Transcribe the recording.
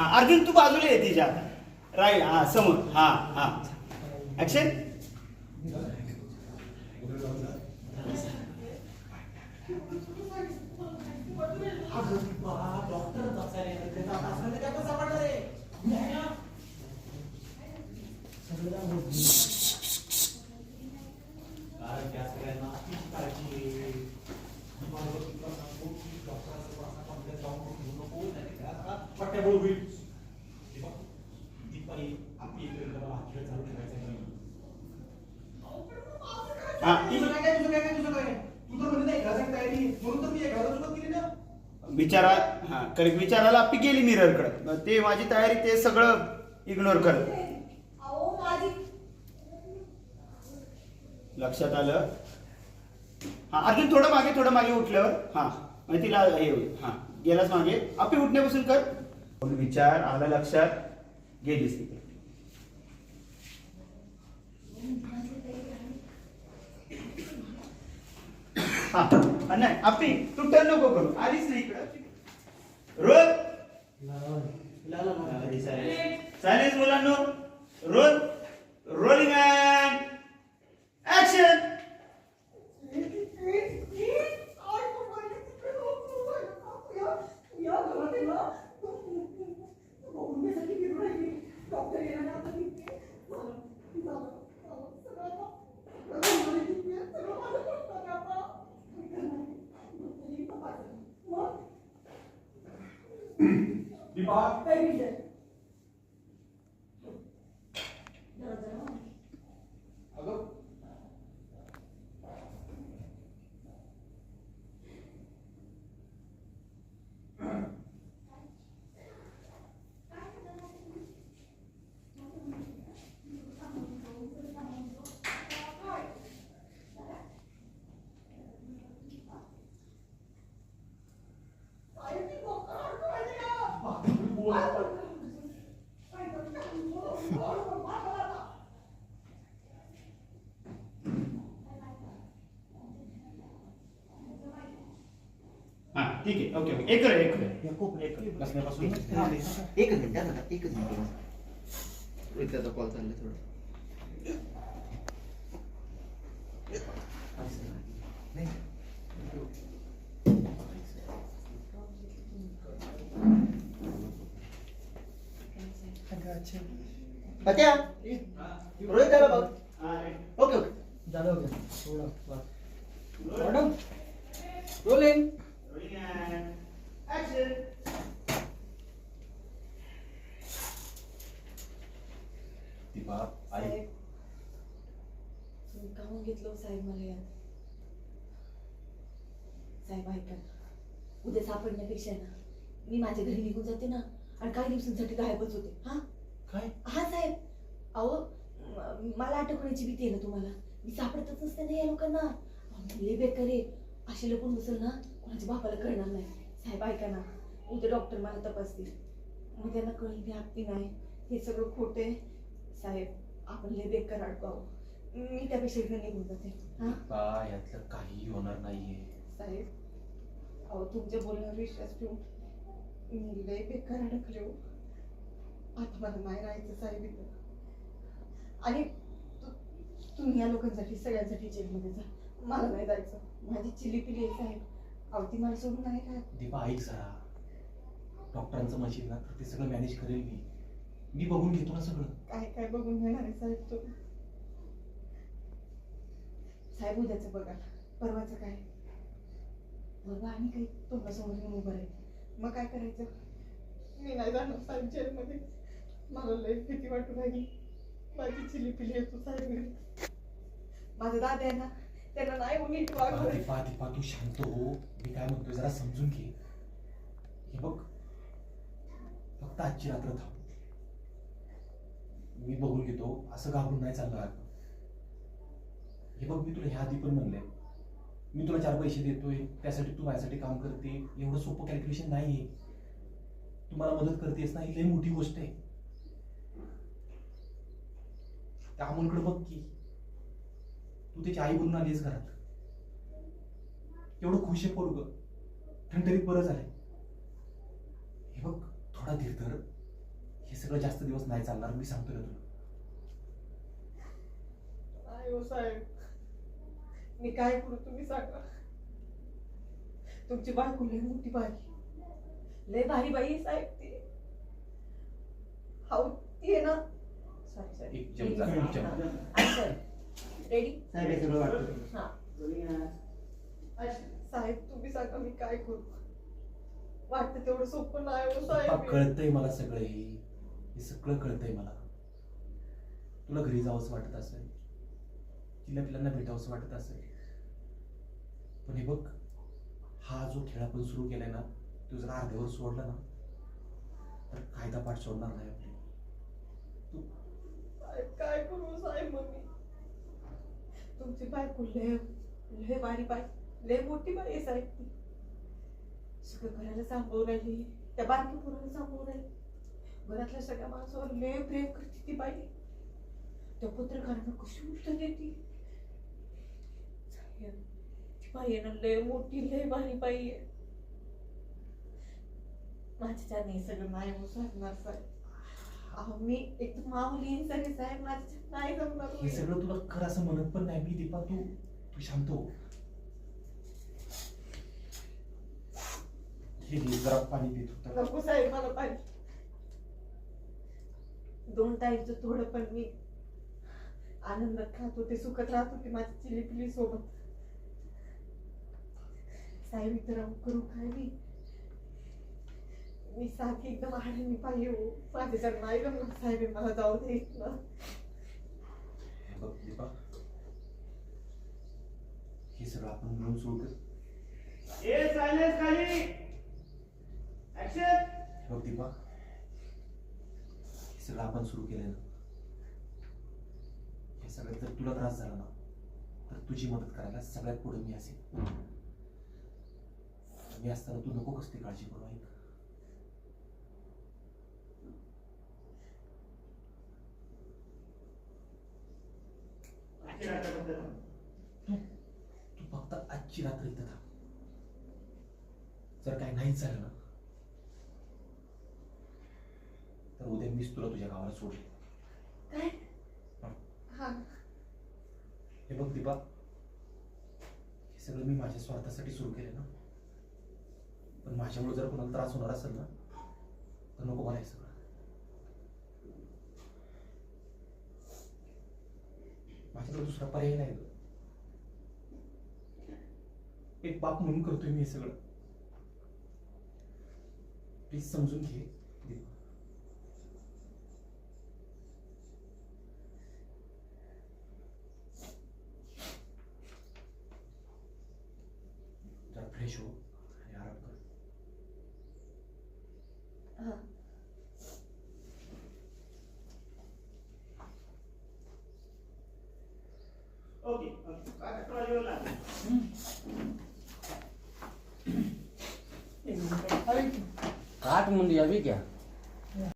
हा अर्जुन तू बाजूला ये तिच्या. राईट हा समोर. हा हा. ऍक्शन हा. ती- विचारा हा करेक्ट विचारायला आपली गेली मिररकडे. ते माझी तयारी ते सगळं इग्नोर कर. अहो माझी लक्षात आलं? हा अर्जुन थोडं मागे थोडं मागे उठल्यावर. हा म्हणजे तिला हे होईल. हा गेलाच मागे. आपली उठण्यापासून कर. पण विचार आला लक्षात. गेलीस तिकडे. हा हा, नाही आपी तू टर्न नको करू आलीच नाही इकडं रोज चालेल मुलांनो रोल रोलिंग ऍक्शन दीपा अगं ठीक आहे ओके ओके. एक कर एक कर एक कर बसण्यापासून. एकच मिनिट. हा. दादा एकच मिनिट रोहितचा कॉल चाललाय थोडं. नाही. पत्या. रोहित आला बघ. Okay okay. झालं ओके. थोडं मॅडम. रोलिंग. ऍक्शन दीपा आई. साहेब तुम्ही काहून घेतलं हो साहेब मला यात? साहेब ऐका. ना. उद्या सापडण्यापेक्षा ना मी माझ्या घरी निघून जाते ना आणि काही दिवसांसाठी गायबच होते. हा? काय? हा साहेब. अहो म- मला अटक होण्याची भीती आहे ना तुम्हाला. मी सापडतच नसते ना या लोकांना. अहो, मी लय बेकार आहे. असे लपून बसेल ना कोणाच्या बापाला कळणार नाही. साहेब ऐका ना. उद्या डॉक्टर मला तपासतील. मग त्यांना कळेल मी आपली नाही. हे सगळं खोटं आहे. साहेब आपण लय बेकार अडकू आहो मी त्यापेक्षा इकडे निघून जाते. हा? यातलं काही होणार नाहीये. साहेब अहो तुमच्या बोलण्यावर विश्वास ठेवून मी लय बेकार अडकले हो. आता मला नाही राहायचं साहेब इथं. आणि तु- तुम्ही या लोकांसाठी सगळ्यांसाठी जेलमध्ये जा. मला नाही जायचं. माझी चिली पिली आहे साहेब. अहो ती मला सोडून नाही राहत दीपा ऐक जरा. डॉक्टरांचं म्हणशील ना तर ते सगळं मॅनेज करेल मी. मी बघून घेतो ना सगळं. काय काय बघून घेणार आहे साहेब तुम्ही साहेब उद्याचं बघा. परवाचं काय? परवा आणि काही तोंडासमोर येऊन उभं राहील. मग काय करायचं? मी नाही जाणार साहेब जेलमध्ये. मला लय भीती वाटू राहिली. माझी चिली पिली येतो साहेब. माझा दादा आहे ना त्यांना नाही हो नीट वागवत दीपा दीपा तू शांत हो. मी काय म्हणतोय जरा समजून घे. हे बघ फक्त आजची रात्र थांब. मी बघून घेतो असं घाबरून नाही चालणार हे बघ मी तुला ह्या आधी पण म्हणलंय. मी तुला चार पैसे देतोय त्यासाठी तू माझ्यासाठी काम करते. एवढं सोपं कॅल्क्युलेशन नाही तुम्हाला मदत करतेस ना ही लई मोठी गोष्ट आहे. त्या अमोलकडे बघ की. तू त्याची आई बनून आलीस घरात. एवढं खुश आहे पोरग. ठणठणीत बरं झालंय. हे बघ थोडा धीर धर. हे सगळं जास्त दिवस नाही चालणार मी सांगतो ना तुला साहेब मी काय करू तुम्ही सांगा. तुमची बायको लय मोठी बाई. लय भारी बाई साहेब ती. हाऊ ती आहे ना. सॉरी सॉरी एक चमचा, एक चमचा. रेडी साहेब हे सगळं वाटतं. हा. साहेब तुम्ही सांगा मी काय करू? वाटतं तेवढं सोपं नाही हो साहेब. कळतंय मला सगळं हे. हे सगळं कळतंय मला. तुला घरी जावंच वाटत असेल. तिला पिल्लांना भेटावंसं वाटत असेल. पण हे बघ हा जो खेळ आपण सुरू केलाय ना तो जर अर्ध्यावर सोडला ना तर कायदा पाठ सोडणार नाही आपली. तू साहेब काय करू साहेब मग मी तुमची बायको लय लय बारी बाय लय मोठी बाई आहे साहेब ती. सगळं घराला सांभाळून राहिली त्या बारकी पोराला सांभाळून राहिली. घरातल्या सगळ्या माणसावर लय प्रेम करते ती बाई. त्या पत्रकारांना कशी उत्तर देते? ती बाई आहे ना लय मोठी लय बारी बाई आहे. माझ्या त्याने सगळं नाही हो साहेब. अहो मी एक तर माऊली सगळे साहेब माझ्या नाही जमणार हे सगळं तुला खरं असं म्हणत पण नाही. मी दीपा तू तू शांत हो. हे घे, जरा पाणी पित होता. नको साहेब मला पाहिजे दोन टाईमचं थोडं पण मी आनंदात खात होते सुखत राहत होते माझी चिली पिली सोबत साहेब राहून करू काय मी? मी सारखी एकदम आनंदी पाहिजे हो माझ्या नाही जमणार साहेब मला जाऊ दे इथनं हे बघ दीपा हे सगळं आपण मिळून सुरू कर ए सायलेन्स खाली ऍक्शन हे बघ दीपा हे सगळं आपण सुरू केलंय ना हे सगळं जर तुला त्रास झाला ना तर तुझी मदत करायला सगळ्यात पुढे मी असेल मी असताना तू नको कसली काळजी करू ऐक. तू तू फक्त आजची रात्र इथं थांब. जर काही नाहीच झालं ना तर उद्या मीच तुला तुझ्या गावाला सोडेल. काय? हा. हे बघ दीपा हे सगळं मी माझ्या स्वार्थासाठी सुरू केलं ना. पण माझ्यामुळे जर कोणाला त्रास होणार असेल ना तर नको मला हे सगळं. माझ्याकडे दुसरा पर्याय नाही. एक बाप म्हणून करतोय मी हे सगळं. प्लीज समजून घे. फ्रेश हो आणि आराम कर हा ओके ओके काय ट्रॉलीवर लागलं एक काट क्या?